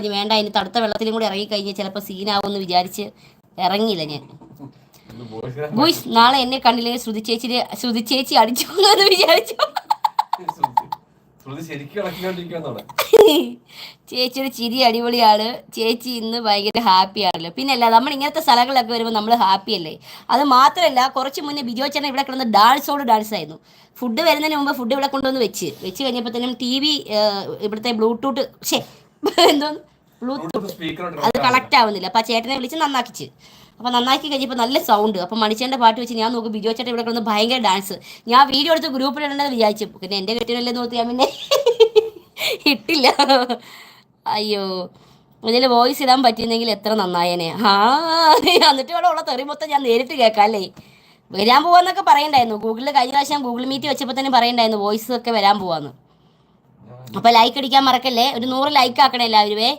ഇനി വേണ്ട അതിന് തടുത്ത വെള്ളത്തിലും കൂടി ഇറങ്ങിക്കഴിഞ്ഞാൽ ചിലപ്പോൾ സീനാവുമെന്ന് വിചാരിച്ച് ഇറങ്ങിയില്ല ഞാൻ. ബോയ്സ് നാളെ എന്നെ കണ്ടില്ലെങ്കിൽ ശ്രുതി ചേച്ചി ശ്രുതി ചേച്ചി അടിച്ചു എന്ന് വിചാരിച്ചു ചേച്ചിയുടെ ചിരി അടിപൊളിയാണ്. ചേച്ചി ഇന്ന് ഭയങ്കര ഹാപ്പിയാണല്ലോ പിന്നെ അല്ല നമ്മൾ ഇങ്ങനത്തെ സ്ഥലങ്ങളിലൊക്കെ വരുമ്പോൾ നമ്മൾ ഹാപ്പി അല്ലേ? അത് മാത്രമല്ല കുറച്ച് മുന്നേ ബിജോ ചേട്ടൻ ഇവിടെ കിടന്ന് ഡാൻസോട് ഡാൻസ് ആയിരുന്നു. ഫുഡ് വരുന്നതിന് മുമ്പ് ഫുഡ് ഇവിടെ കൊണ്ടുവന്ന് വെച്ച്. വെച്ച് കഴിഞ്ഞപ്പോഴത്തേനും ടി വി ഇവിടുത്തെ ബ്ലൂടൂത്ത് ഷേ ബ്ലൂടൂത്ത് അത് കണക്ട് ആവുന്നില്ല. അപ്പൊ ആ ചേട്ടനെ വിളിച്ച് നന്നാക്കിച്ച്. അപ്പൊ നന്നാക്കി കഴിഞ്ഞപ്പോൾ നല്ല സൗണ്ട് അപ്പൊ മണിച്ചേന്റെ പാട്ട് വെച്ച് ഞാൻ നോക്കും ബിജോ ചേട്ടൻ ഇവിടെ കിടന്ന് ഭയങ്കര ഡാൻസ് ഞാൻ വീഡിയോ എടുത്ത് ഗ്രൂപ്പിൽ ഇടേണ്ടത് വിചാരിച്ചു. പിന്നെ എന്റെ കെട്ടിനല്ലേ നോക്കി ഞാൻ പിന്നെ ഇട്ടില്ല. അയ്യോ. ഇതിൽ വോയിസ് ഇടാൻ പറ്റിയിരുന്നെങ്കിൽ എത്ര നന്നായേനെ. ആ എന്നിട്ട് ഇവിടെ ഉള്ള തെറി മൊത്തം ഞാൻ നേരിട്ട് കേൾക്കാം അല്ലേ? വരാൻ പോവാന്നൊക്കെ പറയണ്ടായിരുന്നു. ഗൂഗിളിൽ കഴിഞ്ഞ പ്രാവശ്യം ഗൂഗിൾ മീറ്റ് വെച്ചപ്പോൾ തന്നെ പറയണ്ടായിരുന്നു. വോയിസ് ഒക്കെ വരാൻ പോവാന്ന്. അപ്പോൾ ലൈക്ക് അടിക്കാൻ മറക്കല്ലേ? ഒരു നൂറ് ലൈക്ക് ആക്കണേ എല്ലാവരുമേ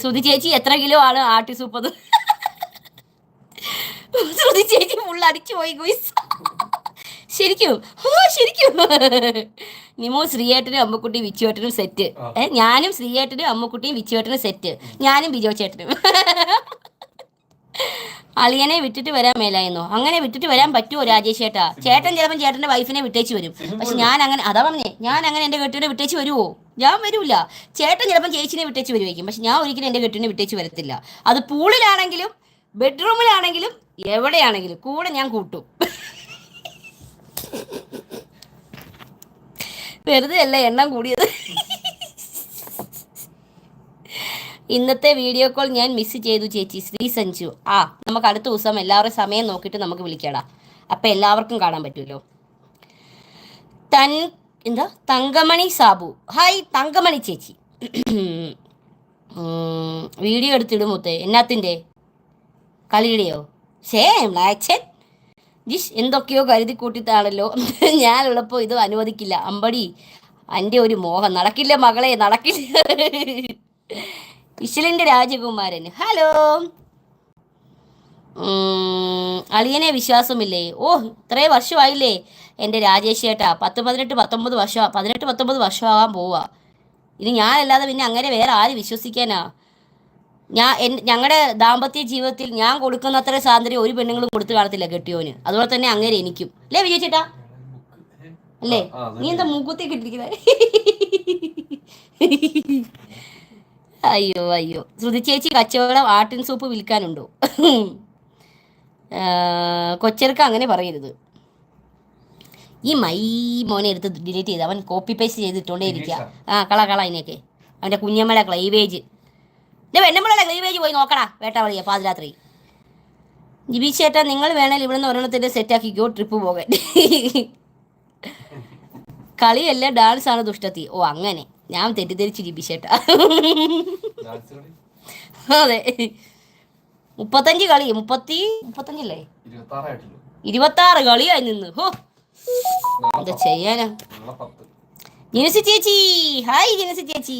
ശ്രുതി ചേച്ചി എത്ര കിലോ ആണ് ആട്ടി സൂപ്പത് ശ്രുതി ചേച്ചി ഫുൾ അടിച്ചു പോയി ഗുയിസ് ശരിക്കും. ഓ ശരിക്കും. നിമോ ശ്രീയേട്ടനും അമ്മക്കുട്ടിയും വിച്ചുവേട്ടനും സെറ്റ് ഞാനും ശ്രീയേട്ടനും അമ്മക്കുട്ടിയും വിച്ചുവേട്ടനും സെറ്റ് ഞാനും ബിജോ ചേട്ടനും. അളിയനെ വിട്ടിട്ട് വരാൻ മേലായിരുന്നു. അങ്ങനെ വിട്ടിട്ട് വരാൻ പറ്റുമോ രാജേഷ് ചേട്ടാ? ചേട്ടൻ ചിലപ്പം ചേട്ടന്റെ വൈഫിനെ വിട്ടേച്ച് വരും. പക്ഷെ ഞാൻ അങ്ങനെ അതാ പറഞ്ഞേ ഞാൻ അങ്ങനെ എന്റെ കെട്ടിനെ വിട്ടേച്ച് വരുമോ ഞാൻ വരൂല. ചേട്ടൻ ചിലപ്പം ചേച്ചിനെ വിട്ടേച്ച് വരുമായിരിക്കും പക്ഷെ ഞാൻ ഒരിക്കലും എന്റെ കെട്ടിനെ വിട്ടേച്ച് വരത്തില്ല. അത് പൂളിലാണെങ്കിലും ബെഡ്റൂമിലാണെങ്കിലും എവിടെയാണെങ്കിലും കൂടെ ഞാൻ കൂട്ടും. വെറുതെ അല്ല എണ്ണം കൂടിയത്? ഇന്നത്തെ വീഡിയോ കോൾ ഞാൻ മിസ് ചെയ്തു ചേച്ചി. ശ്രീ സഞ്ജു. ആ നമുക്ക് അടുത്ത ദിവസം എല്ലാവരും സമയം നോക്കിയിട്ട് നമുക്ക് വിളിക്കടാ. അപ്പം എല്ലാവർക്കും കാണാൻ പറ്റുമല്ലോ. തൻ എന്താ? തങ്കമണി സാബു. ഹായ് തങ്കമണി ചേച്ചി. വീഡിയോ എടുത്തിടും മുത്തേ. എന്നാത്തിന്റെ? കളിയുടെയോ? സേം ലാക്ഷൻ ജിഷ് എന്തൊക്കെയോ കരുതി കൂട്ടിത്താണല്ലോ ഞാനുള്ളപ്പോൾ ഇത് അനുവദിക്കില്ല. അമ്പടി എന്റെ ഒരു മോഹം. നടക്കില്ല മകളെ നടക്കില്ല. ഇശലിന്റെ രാജകുമാരൻ. ഹലോ. അളിയനെ വിശ്വാസമില്ലേ? ഓ ഇത്രേ വർഷമായില്ലേ? എന്റെ രാജേഷ് ചേട്ടാ പത്ത് പതിനെട്ട് പത്തൊമ്പത് വർഷം പതിനെട്ട് പത്തൊമ്പത് വർഷമാകാൻ പോവാ. ഇനി ഞാനല്ലാതെ പിന്നെ അങ്ങനെ വേറെ ആര് വിശ്വസിക്കാനാ. ഞാൻ എൻ ഞങ്ങളുടെ ദാമ്പത്യ ജീവിതത്തിൽ ഞാൻ കൊടുക്കുന്നത്ര സ്വാതന്ത്ര്യം ഒരു പെണ്ണുങ്ങളും കൊടുത്തു കാണത്തില്ല കെട്ടിയോന്. അതുപോലെ തന്നെ അങ്ങനെ എനിക്കും. അല്ലേ വിജയ് ചേട്ടാ? അല്ലേ? നീ എന്താ മൂക്കുത്തി കിട്ടിയിരിക്കുന്നത് അയ്യോ അയ്യോ. ശ്രുതി ചേച്ചി കച്ചവടം ആട്ടിൻ സൂപ്പ് വിൽക്കാനുണ്ടോ? കൊച്ചർക്ക് അങ്ങനെ പറയരുത്. ഈ മൈ മോനെ എടുത്ത് ഡിലീറ്റ് ചെയ്ത് അവൻ കോപ്പി പേസ്റ്റ് ചെയ്തിട്ടോണ്ടേ ഇരിക്കുക ആ കള കള അതിനെയൊക്കെ. അവന്റെ കുഞ്ഞമ്മയുടെ ക്ലൈവേജ് എന്റെ വെണ്ണമ്മളുടെ ക്ലൈവേജ് പോയി നോക്കടാ വേട്ടാവളിയ പാതിരാത്രി. ജിബി ചേട്ടാ നിങ്ങൾ വേണേൽ ഇവിടുന്ന് ഒരെണ്ണത്തിന്റെ സെറ്റാക്കിക്കോ ട്രിപ്പ് പോകാൻ. കളിയല്ല ഡാൻസ് ആണ് ദുഷ്ടത്തി. ഓ അങ്ങനെ. ഞാൻ തെറ്റിദ്ധരിച്ചു കളി? അതെ. മുപ്പത്തഞ്ച് കളി. മുപ്പത്തി മുപ്പത്തഞ്ചല്ലേ? ഇരുപത്താറ് കളിയായി നിന്ന്. ഹോ. എന്താ ചെയ്യാനാ? ജിനസി ചേച്ചി. ഹായ് ജിനസി ചേച്ചി.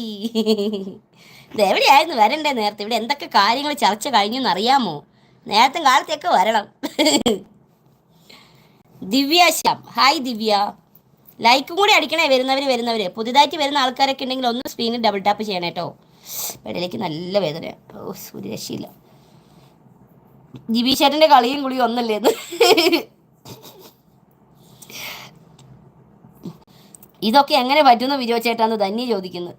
ഇത് എവിടെയായിരുന്നു വരണ്ടേ നേരത്തെ? ഇവിടെ എന്തൊക്കെ കാര്യങ്ങൾ ചർച്ച കഴിഞ്ഞെന്ന് അറിയാമോ നേരത്തെ കാലത്തേക്ക് വരണം. ദിവ്യ ശ്യാം. ഹായ് ദിവ്യ. ലൈക്കും കൂടി അടിക്കണേ വരുന്നവർ വരുന്നവർ പുതിയതായിട്ട് വരുന്ന ആൾക്കാരൊക്കെ ഉണ്ടെങ്കിൽ ഒന്ന് സ്ക്രീനിൽ ഡബിൾ ടാപ്പ് ചെയ്യണേ കേട്ടോ ഇടയിലേക്ക് നല്ല വേദന. ഓ ഒരു രക്ഷയില്ല ജിബി ചേട്ടന്റെ കളിയും കുളിയും ഒന്നല്ലേ എന്ന് ഇതൊക്കെ എങ്ങനെ പറ്റുന്നു വിജോ ചേട്ടാന്ന് തന്നെ ചോദിക്കുന്നു.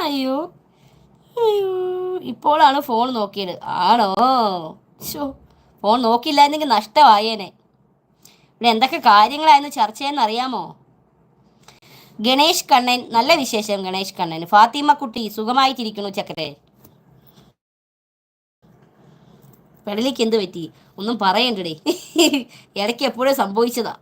അയ്യോ അയ്യോ. ഇപ്പോഴാണ് ഫോൺ നോക്കിയത്. ആണോ? ഷോ ഫോൺ നോക്കിയില്ലായിരുന്നെങ്കിൽ നഷ്ടമായേനെ. ഇവിടെ എന്തൊക്കെ കാര്യങ്ങളായിരുന്നു ചർച്ച ചെയ്യുന്ന അറിയാമോ? ഗണേഷ് കണ്ണൻ നല്ല വിശേഷം ഗണേഷ് കണ്ണൻ. ഫാത്തിമ കുട്ടി സുഖമായിട്ടിരിക്കുന്നു ചക്കരെ പെടലിക്ക് എന്ത് പറ്റി? ഒന്നും പറയണ്ടേ ഇടയ്ക്ക് എപ്പോഴും സംഭവിച്ചതാ.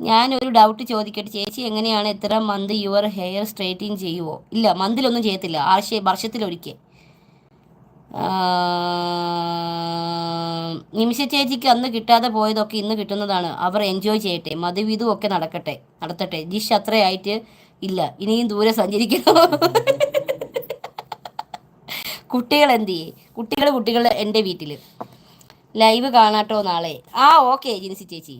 ഞാനൊരു ഡൗട്ട് ചോദിക്കട്ടെ. ചേച്ചി എങ്ങനെയാണ് എത്ര മന്ത് യുവർ ഹെയർ സ്ട്രൈറ്റിങ് ചെയ്യുവോ? ഇല്ല മന്തിലൊന്നും ചെയ്യത്തില്ല. ആഴ്ച വർഷത്തിലൊരിക്കൽ. നിമിഷ ചേച്ചിക്ക് അന്ന് കിട്ടാതെ പോയതൊക്കെ ഇന്ന് കിട്ടുന്നതാണ്. അവർ എൻജോയ് ചെയ്യട്ടെ. മധുവിധും ഒക്കെ നടക്കട്ടെ. നടത്തട്ടെ. ജിഷ് അത്രയായിട്ട് ഇല്ല. ഇനിയും ദൂരെ സഞ്ചരിക്കണം. കുട്ടികൾ എന്ത് ചെയ്യേ കുട്ടികൾ കുട്ടികൾ എന്റെ വീട്ടിൽ ലൈവ് കാണാട്ടോ നാളെ. ആ ഓക്കെ ജിൻസി ചേച്ചി.